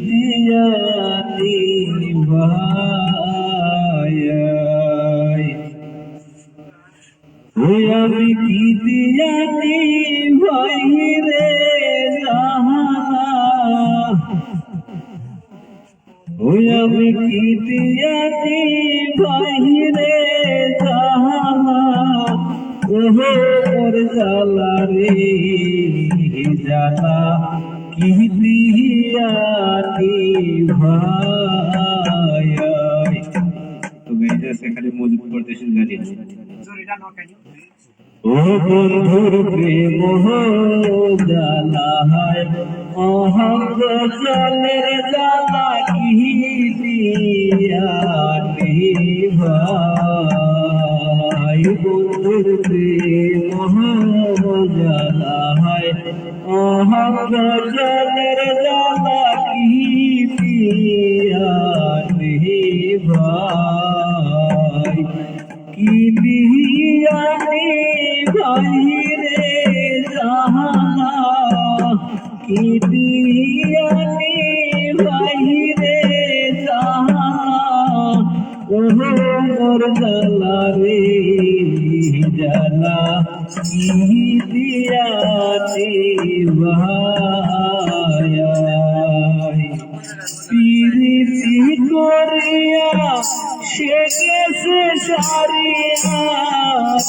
দিয়াতি ভাই ওই আমি কি দিয়াতি ভাই রে ওই আমি কি দিয়াতি ভাই রে জাহানা মোর জালা রে জালা কি দিয়াতি ভাই তো গাইতে আছে বন্ধুর প্রেম জালা হয় অহঙ্গ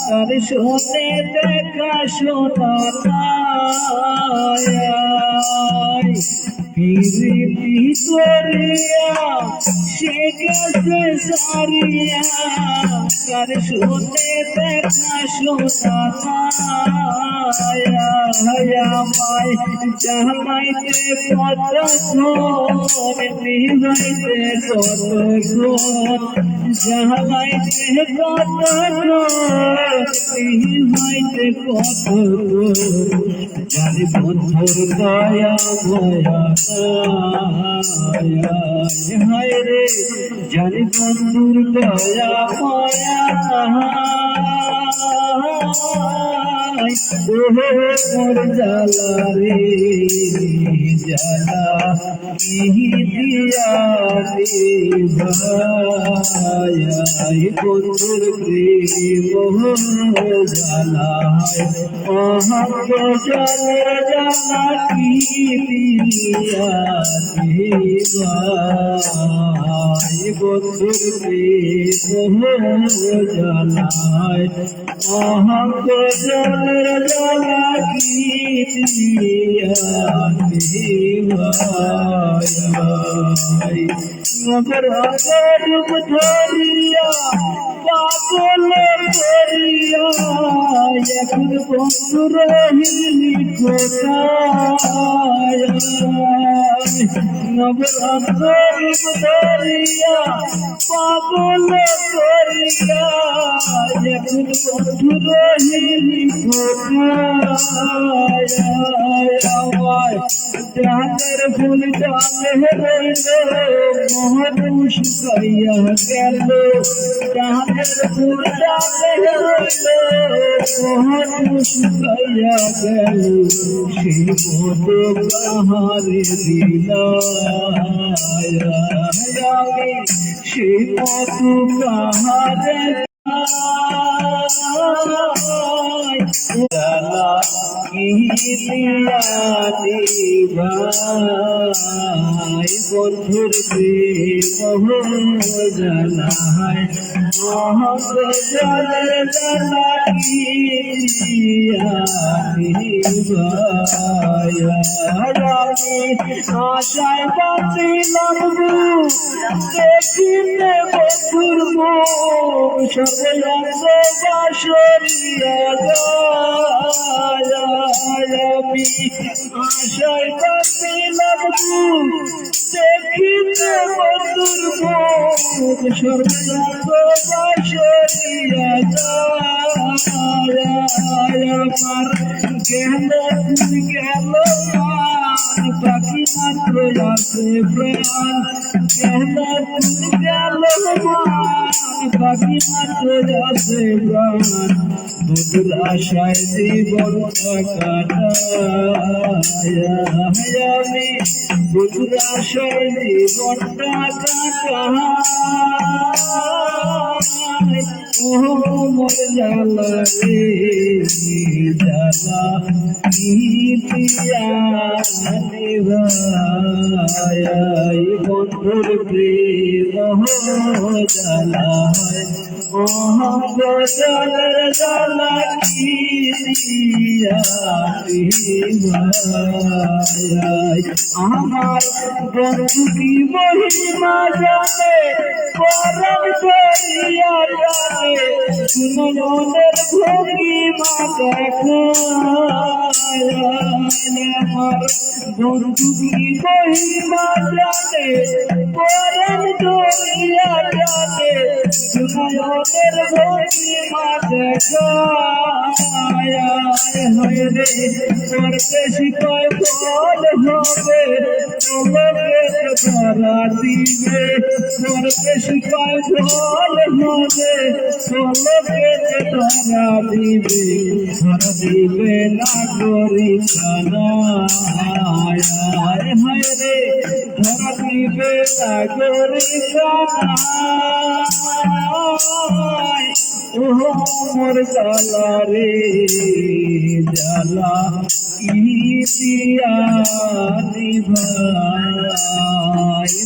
তার শুনে দেখা শোনা পিরিতি করিয়া সে গেছে সারিয়া তার শোনে দেখা শোনা কত নিভাইতে কত জামাইতে কত নিভাইতে কত হায় রে জানি বন্ধুর দয়া ভয়া ওহে মোর জালা রে জালা কি দিয়া রে ভাই বন্ধুর প্রেম জালা জলের জালা কি দিয়া জালা অহঙ্গ জলের কি মগর অগরুপ ধরিয়া পাগল করিয়া এখন বন্ধু রহিলি মগর ধরিয়া পাগল করিয়া এখন বন্ধু রহিলি কোথায় জানের ফুল জানে রইল মহাপুষ করিয়া গেল। জানের ফুল জানে রইল মহাপুষ করিয়া গেল। সে মতো কাহারে দিলাই সে মতো কাহারে ভাই বন্ধুর প্রেম জানাই মহক জলের জালা কি দিয়াতি ভাই আশায় বাতিলাম দেখিতে সর্বঙ্গ বাসরিয়া গায়াবি আশায় বাতিলাম দেখিতে বন্ধুর মুখ গায়া আমার গেল গেল পাখি মাত্র আছে প্রাণ কেন গেল পাখি মাত্র আছে প্রাণ বন্ধুর আশায় জীবন আমি বন্ধুর আশায় জীবনটা কাটায় জালা রে জালা কি পিয়া নিভায় বন্ধুর প্রেম জালা আমার বন্ধু কি মহিমা জানে পরম করিয়া জানে মনের ভঙ্গিমা দেখায় আমার বন্ধু কি মহিমা জানে পরম করিয়া জানে মনের ভঙ্গিমা মাঝে হয় রে করতে শিখায় ফল হবে? তোমাকে ধরা দিবে হবে? লোকের ধরা দিবে দিবে না করি কানায় হায় রে ধরা দিবে না করি কানায় ও মোর জালা রে জালা কি দিয়া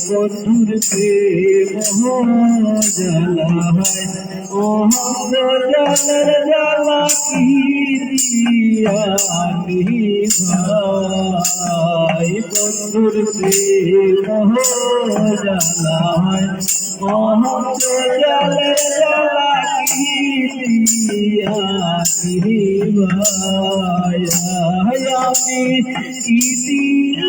বন্ধুর প্রেম হয় কি দিয়া নিভাই বন্ধুর প্রেম ইতিহাদি